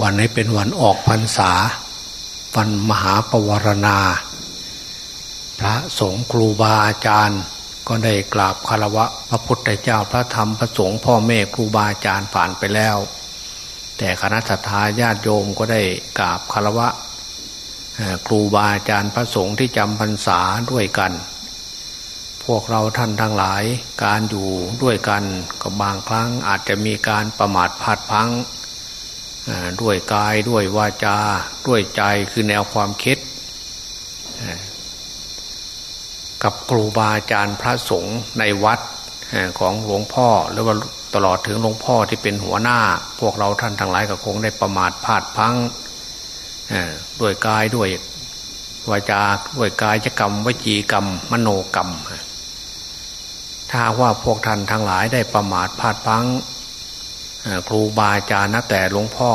วันนี้เป็นวันออกพรรษา วันมหาปวารณา พระสงฆ์ครูบาอาจารย์ ก็ได้กราบคารวะพระพุทธเจ้าพระธรรมพระสงฆ์พ่อแม่ครูบาอาจารย์ผ่านไปแล้ว แต่คณะสัตยาญาติโยมก็ได้กราบคารวะครูบาอาจารย์พระสงฆ์ที่จำพรรษาด้วยกัน พวกเราท่านทั้งหลายการอยู่ด้วยกันก็บางครั้งอาจจะมีการประมาทพลาดพลั้ง ด้วยกายด้วยวาจา ด้วยใจคือแนวความคิด กับครูบาอาจารย์พระสงฆ์ในวัดของหลวงพ่อหรือว่าตลอดถึงหลวงพ่อที่เป็นหัวหน้า พวกเราท่านทั้งหลายก็คงได้ประมาทพลาดพังด้วยกายด้วยวาจาด้วยกายกรรมวจีกรรม มโนกรรม ถ้าว่าพวกท่านทั้งหลายได้ประมาทพลาดพัง ครูบาอาจารย์นะแต่หลวงพ่อ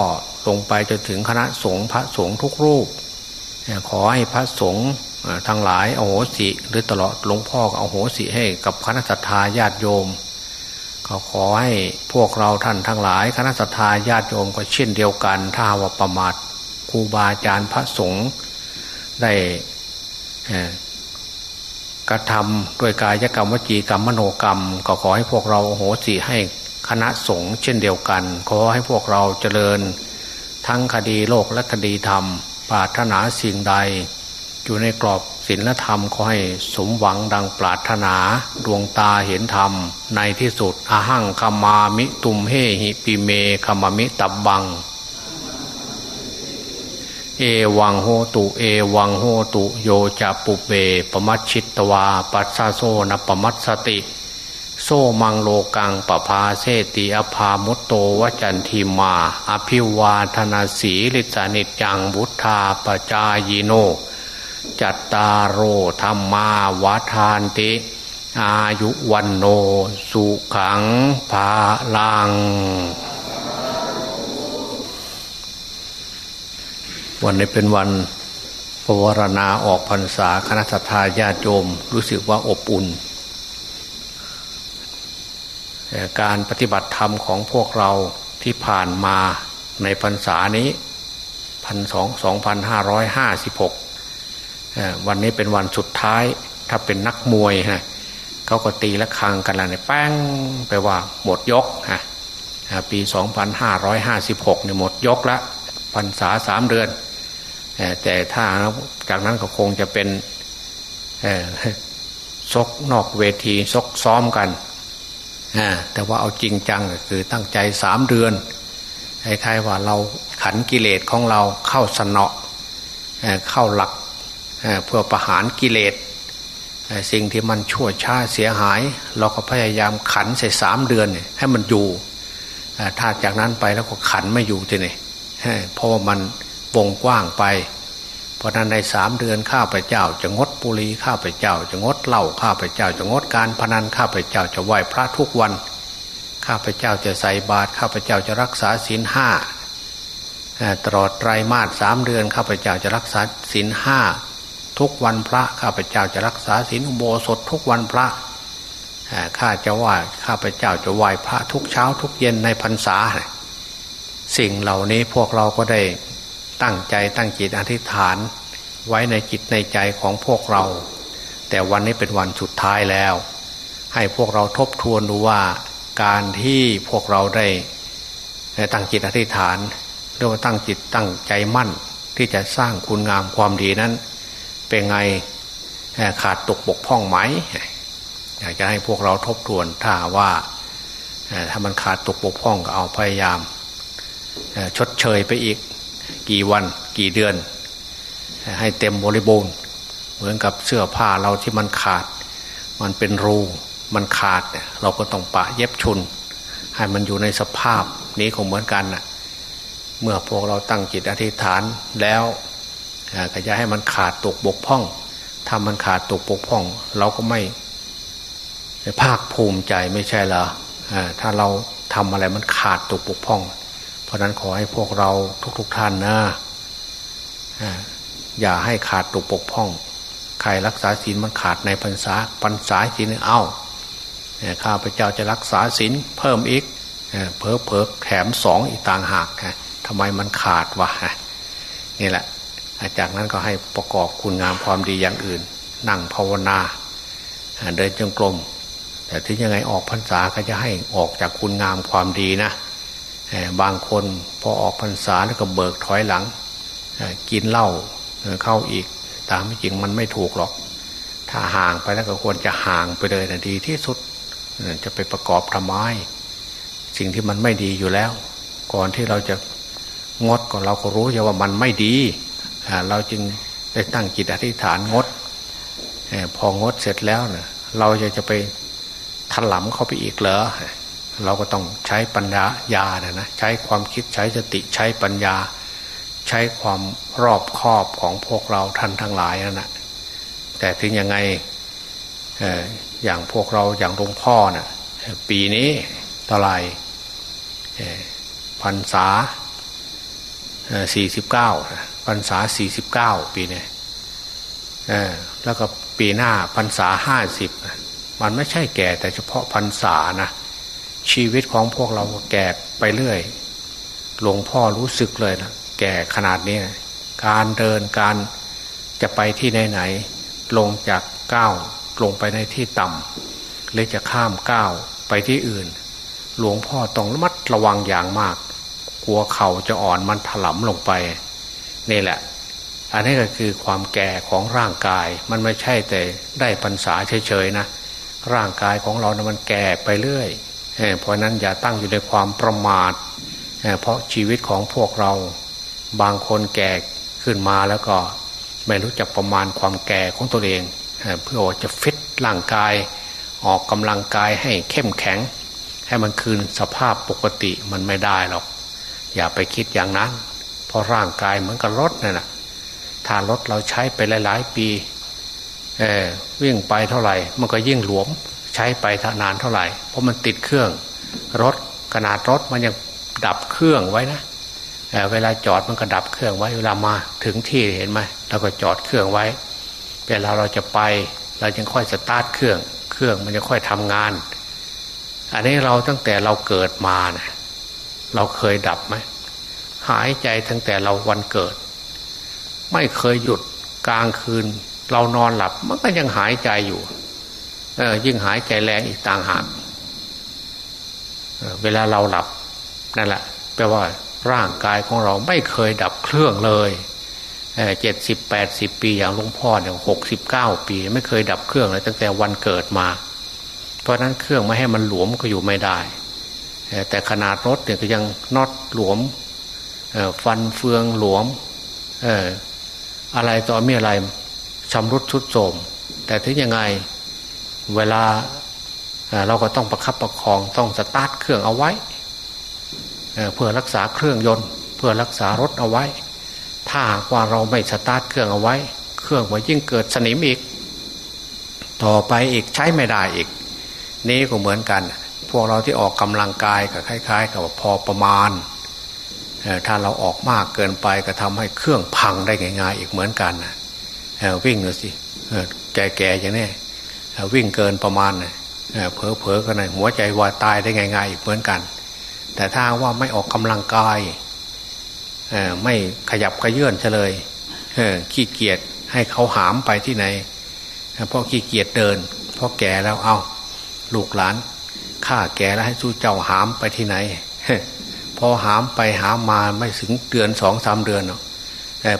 ลงไปจนถึงคณะสงฆ์พระสงฆ์ทุกรูป ขอให้พระสงฆ์ทั้งหลายโอโหสิหรือตลอดหลวงพ่อโอโหสิให้กับคณะสัตยาญาติโยมเขาขอให้พวกเราท่านทั้งหลาย คณะสัตยาญาติโยมก็เช่นเดียวกัน ถ้าว่าประมาทครูบาอาจารย์พระสงฆ์ได้กระทำด้วยกายกรรมวจีกรรมมโนกรรม ก็ขอให้พวกเราโหสิให้ คณะสงฆ์เช่นเดียวกัน ขอให้พวกเราเจริญ ทั้งคดีโลกและคดีธรรมปรารถนาสิ่งใด อยู่ในกรอบศีลธรรมขอให้สมหวังดังปรารถนาดวงตาเห็นธรรม ในที่สุดอาหังคามามิตุมเฮหิปิเมคามามิตับบัง เอวังโหตุ เอวังโหตุ โยจะปุเบปมัชชิตวา ปัสสะโซนปมัสสติ โซมังโลกังปภาเสติอภามุตโตวจันทิมา อภิวาธนาสีลิสานิจังบุทธาปจายโน จัตตารโอธรรมาวาทานติ อายุวันโน สุขังภาลัง วันนี้เป็นวันปวารณาออกพรรษาคณะทาญาติโยมรู้สึกว่าอบอุ่น การปฏิบัติธรรมของพวกเราที่ผ่านมาในพรรษานี้พันสองสองพันห้าร้อยห้าสิบหกวันนี้เป็นวันสุดท้ายถ้าเป็นนักมวยฮะเขาก็ตีละครังกันแล้วเนี่ยแป้งไปว่าหมดยกฮะปีสองพันห้าร้อยห้าสิบหกเนี่ยหมดยกละพรรษาสามเดือน แต่ถ้าจากนั้นก็คงจะเป็นซกนอกเวทีซกซ้อมกัน แต่ว่าเอาจริงจังคือตั้งใจสามเดือนคล้ายๆว่าเราขันกิเลสของเราเข้าสนอเข้าหลักเพื่อประหารกิเลสสิ่งที่มันชั่วช้าเสียหาย เราก็พยายามขันใส่สามเดือนให้มันอยู่ถ้าจากนั้นไปแล้วก็ขันไม่อยู่ทีนี่เพราะว่ามันวงกว้างไป เพราะนั้นในสามเดือนข้าพเจ้าจะงดปุรีข้าพเจ้าจะงดเหล้าข้าพเจ้าจะงดการพนันข้าพเจ้าจะไหว้พระทุกวัน ข้าพเจ้าจะใส่บาตรข้าพเจ้าจะรักษาศีลห้าตลอดไตรมาสสามเดือนข้าพเจ้าจะรักษาศีลห้าทุกวันพระข้าพเจ้าจะรักษาศีลอุโบสถทุกวันพระข้าจะว่าข้าพเจ้าจะไหว้พระทุกเช้าทุกเย็นในพรรษา สิ่งเหล่านี้พวกเราก็ได้ ตั้งใจตั้งจิตอธิษฐานไว้ในจิตในใจของพวกเรา แต่วันนี้เป็นวันสุดท้ายแล้ว ให้พวกเราทบทวนดูว่าการที่พวกเราได้ตั้งจิตอธิษฐานเรียกว่าตั้งจิตตั้งใจมั่น ที่จะสร้างคุณงามความดีนั้น เป็นไงขาดตกบกพร่องไหมอยากจะให้พวกเราทบทวนถ้าว่าถ้ามันขาดตกบกพร่องก็เอาพยายามชดเชยไปอีก กี่วันกี่เดือน ให้เต็มบริบูรณ์ เหมือนกับเสื้อผ้าเราที่มันขาด มันเป็นรูมันขาดเราก็ต้องปะเย็บชุน ให้มันอยู่ในสภาพนี้คงเหมือนกันนะเมื่อพวกเราตั้งจิตอธิษฐานแล้วก็จะให้มันขาดตกบกพร่อง ถ้ามันขาดตกบกพร่อง เราก็ไม่ภาคภูมิใจไม่ใช่เหรอถ้าเราทำอะไรมันขาดตกบกพร่อง เพราะนั้นขอให้พวกเราทุกๆทท่านนะอย่าให้ขาดตกปกพ่องใครรักษาศีลมันขาดในพรรษาพรรษาศีลเอา้ข้าพเจ้าจะรักษาศีลเพิ่มอีกเพอเพอแถมสองอีกต่างหากทำไมมันขาดวะนี่แหละจากนั้นก็ให้ประกอบคุณงามความดีอย่างอื่น นั่งภาวนาเดินจงกรมแต่ถึงยังไงออกพรรษาก็จะให้ออกจากคุณงามความดีนะ บางคนพอออกพรรษาแล้วก็เบิกถอยหลัง กินเหล้าเข้าอีก ตามไม่จริงมันไม่ถูกหรอก ถ้าห่างไปแล้วก็ควรจะห่างไปเลยนะดีที่สุดจะไปประกอบทำไมสิ่งที่มันไม่ดีอยู่แล้ว ก่อนที่เราจะงดก็เราก็รู้อยู่ว่ามันไม่ดี เราจึงได้ตั้งจิตอธิษฐานงด พองดเสร็จแล้วเนะเราจะจะไปถลำเข้าไปอีกเหรอ เราก็ต้องใช้ปัญญายานะนะใช้ความคิดใช้สติใช้ปัญญา ใช้ความรอบคอบของพวกเราท่านทั้งหลายนั่นนะแต่ถึงยังไงอย่างพวกเราอย่างหลวงพ่อนะ่ะปีนี้ต่อไรพรรษาสี่สิบเก้าพรรษาสี่สิบเก้าปีนี้แล้วก็ปีหน้าพรรษาห้าสิบมันไม่ใช่แก่แต่เฉพาะพรรษานะ ชีวิตของพวกเราแก่ไปเรื่อย หลวงพ่อรู้สึกเลยนะแก่ขนาดนี้นะการเดินการจะไปที่ไหนๆลงจากก้าวลงไปในที่ต่ำหรือจะข้ามก้าวไปที่อื่น หลวงพ่อต้องระมัดระวังอย่างมาก กลัวเข่าจะอ่อนมันถลำลงไป นี่แหละ อันนี้ก็คือความแก่ของร่างกายมันไม่ใช่แต่ได้พรรษาเฉยๆนะร่างกายของเรานะมันแก่ไปเรื่อย เพราะนั้นอย่าตั้งอยู่ในความประมาทเพราะชีวิตของพวกเราบางคนแก่ขึ้นมาแล้วก็ไม่รู้จักประมาณความแก่ของตัวเองเพื่อจะฟิตร่างกาย ออกกำลังกายให้เข้มแข็ง ให้มันคืนสภาพปกติมันไม่ได้หรอก อย่าไปคิดอย่างนั้น เพราะร่างกายเหมือนกับรถนี่นะถ้ารถเราใช้ไปหลาย ๆ ปีเออวิ่งไปเท่าไหร่ มันก็ยิ่งหลวม ใช้ไปนานเท่าไหร่ เพราะมันติดเครื่อง รถขนาดรถมันยังดับเครื่องไว้นะเเวลาจอดมันก็ดับเครื่องไว้เวลามาถึงที่เห็นไหมเราก็จอดเครื่องไว้ เวลาเราจะไป เราจึงค่อยสตาร์ทเครื่อง เครื่องมันจะค่อยทำงาน อันนี้เราตั้งแต่เราเกิดมานะเราเคยดับไหมหายใจตั้งแต่เราวันเกิด ไม่เคยหยุดกลางคืน เรานอนหลับมันก็ยังหายใจอยู่ ยิ่งหายใจแรงอีกต่างหากเเวลาเราหลับนั่นแหละแปลว่าร่างกายของเราไม่เคยดับเครื่องเลยเจ็ดสิบแปดสิบปีอย่างหลวงพ่อเนี่ยหกสิบเก้าปี ไม่เคยดับเครื่องเลยตั้งแต่วันเกิดมา เพราะนั้นเครื่องไม่ให้มันหลวมก็อยู่ไม่ได้ แต่ขนาดรถเนี่ยก็ยังน็อตหลวมฟันเฟืองหลวมอะไรต่อมีอะไรชำรุดชุดโสมแต่ถึงยังไง เวลาเราก็ต้องประคับประคองต้องสตาร์ทเครื่องเอาไว้เเพื่อรักษาเครื่องยนต์ เพื่อรักษารถเอาไว้ ถ้าว่าเราไม่สตาร์ทเครื่องเอาไว้ เครื่องมันยิ่งเกิดสนิมอีก ต่อไปอีกใช้ไม่ได้อีก นี้ก็เหมือนกัน พวกเราที่ออกกำลังกายก็คล้าย ๆ กับพอประมาณถ้าเราออกมากเกินไปก็ทำให้เครื่องพังได้ง่ายๆอีกเหมือนกันวิ่งดูสิแก่ๆอย่างนี้ วิ่งเกินประมาณเผลอๆกันหัวใจวายตายได้ง่ายๆอีกเหมือนกัน แต่ถ้าว่าไม่ออกกำลังกายไม่ขยับขยื่นเฉลยขี้เกียจให้เขาหามไปที่ไหนเพราะขี้เกียจเดินเพราะแก่แล้วเอาลูกหลานข้าแก่แล้วให้สู้เจ้าหามไปที่ไหนพอหามไปหามมาไม่ถึงเดือนสองสามเดือนเนาะ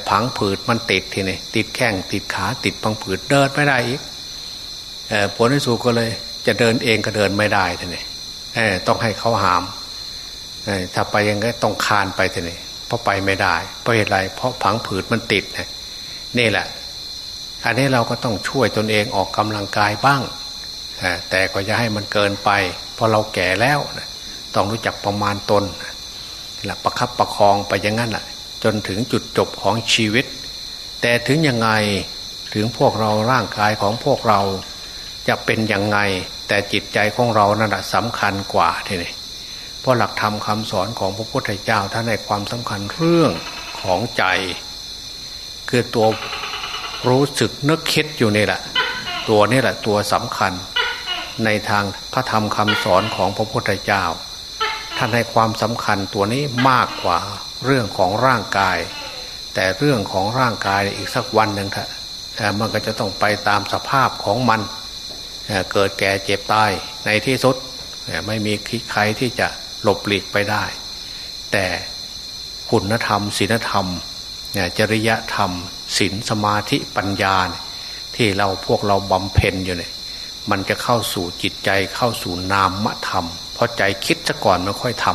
ผังผืดมันติดทีนี่ติดแข้งติดขาติดพังผืดเดินไม่ได้อีก ผลที่สุดก็เลย จะเดินเองก็เดินไม่ได้ทีนี่ต้องให้เขาหามถ้าไปยังก็ต้องคานไปทีนี่เพราะไปไม่ได้ เพราะเหตุไร เพราะผังผืดมันติดนะนี่แหละ อันนี้เราก็ต้องช่วยตนเองออกกำลังกายบ้างแต่ก็จะให้มันเกินไปเพราะเราแก่แล้วต้องรู้จักประมาณตนหละประคับประคองไปอย่างนั้นแหละจนถึงจุดจบของชีวิต แต่ถึงยังไงถึงพวกเราร่างกายของพวกเรา จะเป็นยังไง แต่จิตใจของเรานั่นแหะสำคัญกว่าทีนี้เพราะหลักธรรมคาสอนของพระพุทธเจ้าท่านในความสำคัญเรื่องของใจ คือตัวรู้สึกนึกคิดอยู่นี่แหละ ตัวนี่แหละตัวสำคัญ ในทางพระธรรมคำสอนของพระพุทธเจ้า ท่านให้ความสำคัญตัวนี้มากกว่าเรื่องของร่างกาย แต่เรื่องของร่างกายอีกสักวันหนึ่งเถอะมันก็จะต้องไปตามสภาพของมัน เกิดแก่เจ็บตายในที่สุดไม่มีใครที่จะหลบหลีกไปได้ แต่คุณธรรมศีลธรรมจริยธรรมศีลสมาธิปัญญา ที่เราพวกเราบำเพ็ญอยู่เนี่ยมันจะเข้าสู่จิตใจเข้าสู่นามธรรม เพราะใจคิดซะก่อนมันค่อยท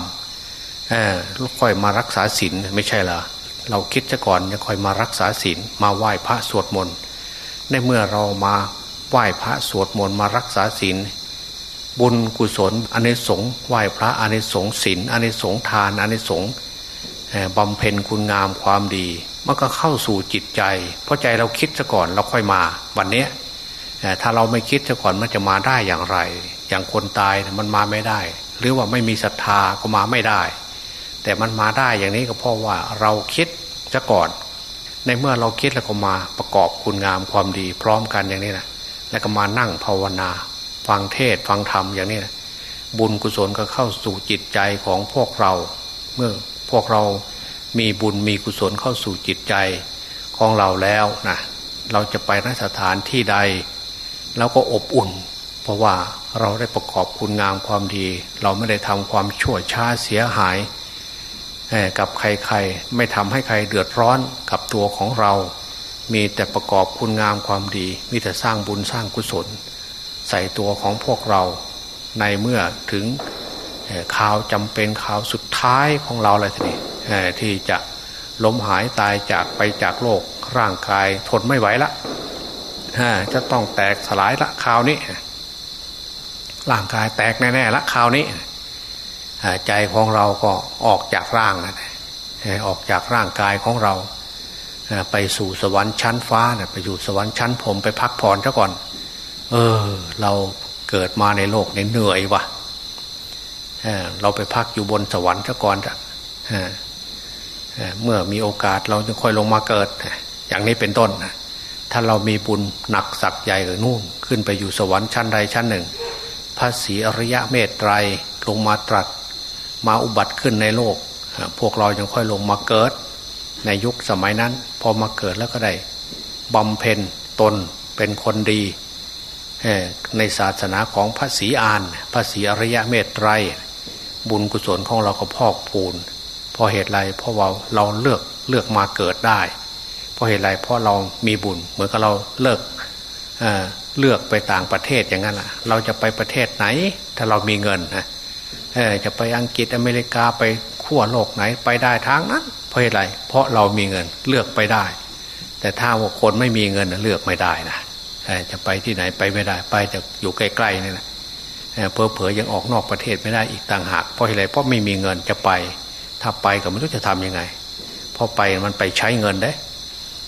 ำค่อยมารักษาศีลไม่ใช่เหรอเราคิดซะก่อนจะค่อยมารักษาศีลมาไหว้พระสวดมนต์ในเมื่อเรามา ไหว้พระสวดมนต์มารักษาศีลบุญกุศลอเนสงไหว้พระอเนสงศีลอเนสงทานอเนสงบำเพ็ญคุณงามความดี มันก็เข้าสู่จิตใจ เพราะใจเราคิดซะก่อนเราค่อยมา วันนี้ถ้าเราไม่คิดซะก่อนมันจะมาได้อย่างไร อย่างคนตายมันมาไม่ได้ หรือว่าไม่มีศรัทธาก็มาไม่ได้ แต่มันมาได้อย่างนี้ก็เพราะว่าเราคิดซะก่อน ในเมื่อเราคิดแล้วก็มาประกอบคุณงามความดี พร้อมกันอย่างนี้นะ แล้วก็มานั่งภาวนา ฟังเทศฟังธรรมอย่างนี้นะบุญกุศลก็เข้าสู่จิตใจของพวกเรา เมื่อพวกเรามีบุญมีกุศลเข้าสู่จิตใจของเราแล้วนะเราจะไปนสถานที่ใดเราก็อบอุ่น เพราะว่าเราได้ประกอบคุณงามความดี เราไม่ได้ทำความชั่วช้าเสียหายกับใครๆ ไม่ทำให้ใครเดือดร้อนกับตัวของเรา มีแต่ประกอบคุณงามความดี มีแต่สร้างบุญสร้างกุศล ใส่ตัวของพวกเราในเมื่อถึงข่าวจำเป็นข่าวสุดท้ายของเราอะไรทีนี้ที่จะล้มหายตายจากไปจากโลกร่างกายทนไม่ไหวละจะต้องแตกสลายละคราวนี้ ร่างกายแตกแน่ๆละคราวนี้ใจของเราก็ออกจากร่างนะออกจากร่างกายของเรา ไปสู่สวรรค์ชั้นฟ้าเนี่ยไปอยู่สวรรค์ชั้นผมไปพักผ่อนซะก่อน เออ เราเกิดมาในโลกเนี่ยเหนื่อยวะเราไปพักอยู่บนสวรรค์ซะก่อนจ้ะเมื่อมีโอกาสเราจะค่อยลงมาเกิด อย่างนี้เป็นต้นถ้าเรามีบุญหนักสักใหญ่หรือนู่น ขึ้นไปอยู่สวรรค์ชั้นใดชั้นหนึ่ง พระศรีอริยะเมตไตรลงมาตรัส มาอุบัติขึ้นในโลก พวกเรายังค่อยลงมาเกิด ในยุคสมัยนั้น พอมาเกิดแล้วก็ได้บำเพ็ญตนเป็นคนดีในศาสนาของพระศรีอานพระศรีอริยะเมตไตรบุญกุศลของเราก็พอกพูนพอเหตุไรเพราะว่าเราเลือกเลือกมาเกิดได้ เพราะเหตุไรเพราะเรามีบุญเหมือนกับเราเลิกเเลือกไปต่างประเทศอย่างนั้นเราจะไปประเทศไหน ถ้าเรามีเงินนะจะไปอังกฤษอเมริกาไป ขั้วโลกไหนไปได้ทางนั้นเพราะอะไร เพราะเรามีเงินเลือกไปได้ แต่ถ้าว่าคนไม่มีเงินเลือกไม่ได้นะจะไปที่ไหนไปไม่ได้ ไปจะอยู่ใกล้ๆนี่นะเพอเพอยังออกนอกประเทศไม่ได้อีกต่างหากเพราะอะไรเพราะไม่มีเงินจะไป ถ้าไปก็ไม่รู้จะทํำยังไงพอไปมันไปใช้เงินได้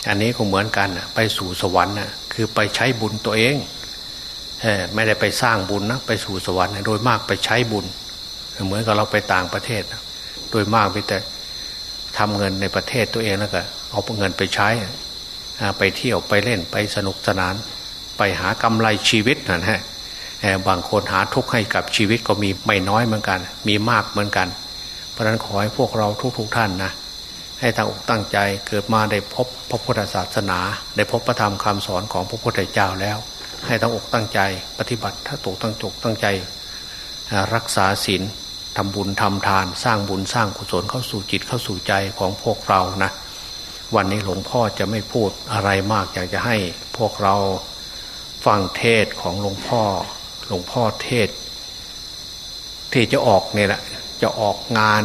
อันนี้ก็เหมือนกันไปสู่สวรรค์นะคือไปใช้บุญตัวเองไม่ได้ไปสร้างบุญนะไปสู่สวรรค์โดยมากไปใช้บุญ เหมือนกับเราไปต่างประเทศ โดยมากไปแต่ทำเงินในประเทศตัวเองแล้วก็เอาเงินไปใช้ไปเที่ยวไปเล่นไปสนุกสนาน ไปหากำไรชีวิตนะฮะบางคนหาทุกข์ให้กับชีวิตก็มีไม่น้อยเหมือนกัน มีมากเหมือนกัน เพราะนั้นขอให้พวกเราทุกๆทท่านนะให้ตั้งอกตั้งใจเกิดมาได้พบพระพุทธศาสนา ได้พบพระธรรมคำสอนของพระพุทธเจ้าแล้ว ให้ตั้งอกตั้งใจปฏิบัติถ้าตกตั้งจกตั้งใจ รักษาศีล ทำบุญทำทาน สร้างบุญสร้างกุศลเข้าสู่จิตเข้าสู่ใจของพวกเรานะ วันนี้หลวงพ่อจะไม่พูดอะไรมากอยากจะให้พวกเราฟังเทศของหลวงพ่อ หลวงพ่อเทศ ที่จะออกเนี่ยแหละจะออกงาน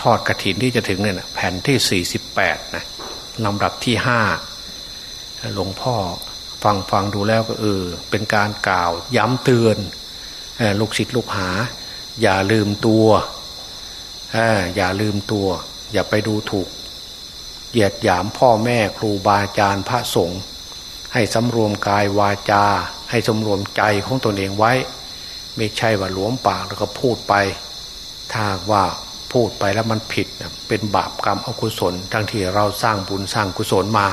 ทอดกระถินที่จะถึงเนี่ยนะแผ่นที่ 48นะลำดับที่ห้าหลวงพ่อฟังฟังดูแล้วก็เออเป็นการกล่าวย้ำเตือน ลูกศิษย์ลูกหา อย่าลืมตัวอย่าลืมตัว อย่าไปดูถูกเหยียดหยามพ่อแม่ครูบาอาจารย์พระสงฆ์ให้สำรวมกายวาจา ให้สำรวมใจของตนเองไว้ ไม่ใช่ว่าหลวมปากแล้วก็พูดไปถ้าว่าพูดไปแล้วมันผิดเป็นบาปกรรมอกุศล ทั้งที่เราสร้างบุญสร้างกุศลมา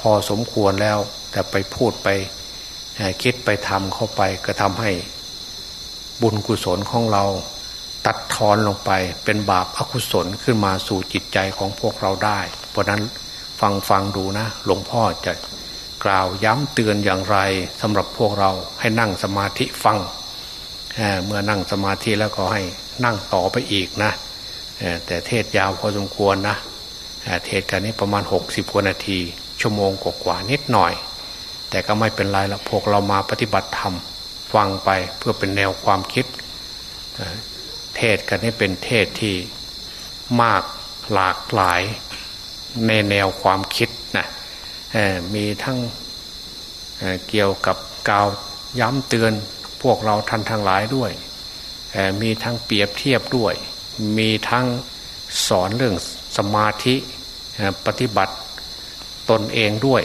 พอสมควรแล้วแต่ไปพูดไปคิดไปทำเข้าไปก็ทำให้ บุญกุศลของเรา ตัดทอนลงไปเป็นบาปอกุศลขึ้นมาสู่จิตใจของพวกเราได้ เพราะนั้นฟังฟังดูนะ หลวงพ่อจะกล่าวย้ำเตือนอย่างไรสำหรับพวกเราให้นั่งสมาธิฟังเเมื่อนั่งสมาธิแล้วก็ให้นั่งต่อไปอีกนะแต่เทศยาวพอสมควรนะเทศกันนี้ประมาณ 60กว่านาที ชั่วโมงกว่านิดหน่อย แต่ก็ไม่เป็นไรละพวกเรามาปฏิบัติธรรม ฟังไปเพื่อเป็นแนวความคิด เทศกันนี้เป็นเทศที่มากหลากหลายในแนวความคิดนะมีทั้งเเกี่ยวกับกาวย้ำเตือนพวกเราทันทางหลายด้วย มีทั้งเปรียบเทียบด้วย มีทั้งสอนเรื่องสมาธิปฏิบัติตนเองด้วย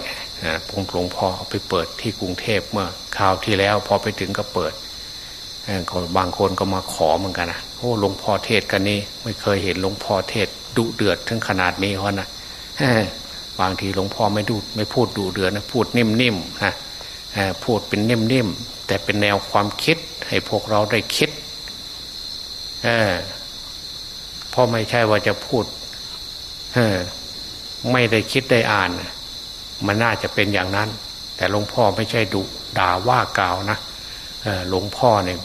ผมหลวงพ่อเอาไปเปิดที่กรุงเทพเมื่อคราวที่แล้ว พอไปถึงก็เปิดบางคนก็มาขอเหมือนกันนะโอ้หลวงพ่อเทศกันนี้ ไม่เคยเห็นหลวงพ่อเทศดุเดือดถึงขนาดนี้เขานะบางทีหลวงพ่อไม่ดูไม่พูดดุเดือดนะพูดนิ่มๆนะพูดเป็นนิ่มๆแต่เป็นแนวความคิด ให้พวกเราได้คิดเพราะไม่ใช่ว่าจะพูดไม่ได้คิดได้อ่าน มันน่าจะเป็นอย่างนั้น แต่หลวงพ่อไม่ใช่ดุด่าว่ากล่าวนะหลวงพ่อเนี่ย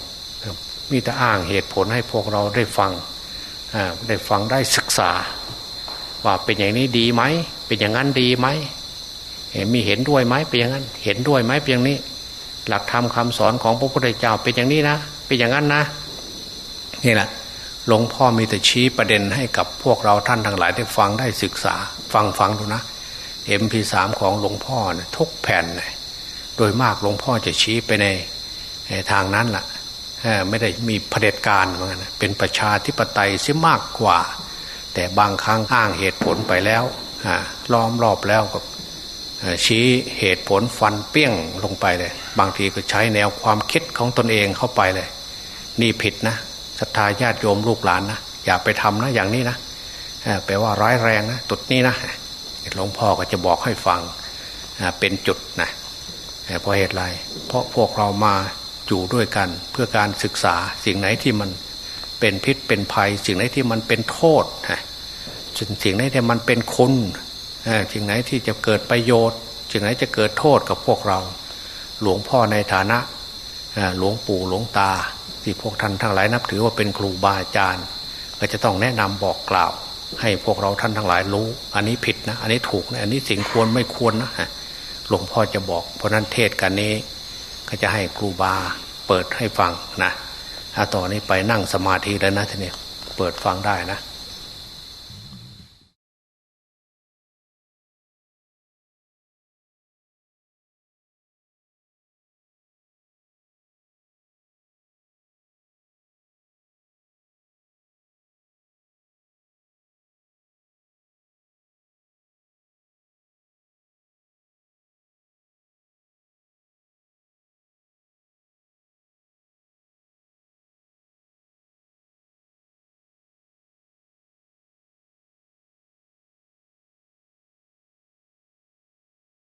มีแต่อ้างเหตุผลให้พวกเราได้ฟังได้ฟังได้ศึกษา ว่าเป็นอย่างนี้ดีไหม เป็นอย่างนั้นดีไหมมีเห็นด้วยไหมเป็นอย่างนั้น เห็นด้วยไหมเป็นอย่างนี้ หลักธรรมคาสอนของพระพุทธเจ้าเป็นอย่างนี้นะเป็นอย่างนั้นนะนี่แหละหลวงพ่อมีแต่ชี้ประเด็นให้กับพวกเราท่านทั้งหลายได้ฟังได้ศึกษา ฟังฟังดูนะ เอ็มพีสามของหลวงพ่อนี่ยทุกแผ่นเลยโดยมากหลวงพ่อจะชี้ไปในทางนั้นละ่ะไม่ได้มีเผด็จการเหมือนกันเป็นประชาธิปไตยเสียมากกว่า แต่บางครั้งอ้างเหตุผลไปแล้วล้อมรอบแล้วก็ชี้เหตุผลฟันเปี้ยงลงไปเลย บางทีก็ใช้แนวความคิดของตนเองเข้าไปเลย นี่ผิดนะศรัทธาญาติโยมลูกหลานนะอย่าไปทำนะอย่างนี้นะแปลว่าร้ายแรงนะจุดนี้นะ หลวงพ่อก็จะบอกให้ฟังเป็นจุดนะเพราะเหตุไร เพราะพวกเรามาอยู่ด้วยกันเพื่อการศึกษาสิ่งไหนที่มันเป็นพิษเป็นภัย สิ่งไหนที่มันเป็นโทษสิ่งไหนที่มันเป็นคุณสิ่งไหนที่จะเกิดประโยชน์สิ่งไหนจะเกิดโทษกับพวกเรา หลวงพ่อในฐานะหลวงปู่หลวงตา ที่พวกท่านทั้งหลายนับถือว่าเป็นครูบาอาจารย์ ก็จะต้องแนะนำบอกกล่าว ให้พวกเราท่านทั้งหลายรู้ อันนี้ผิดนะ อันนี้ถูกนะ อันนี้สิ่งควรไม่ควรนะหลวงพ่อจะบอก เพราะนั้นเทศกันนี้ ก็จะให้ครูบาเปิดให้ฟังนะถ้าต่อนนี้ไปนั่งสมาธิแล้วนะทีนี้เปิดฟังได้นะ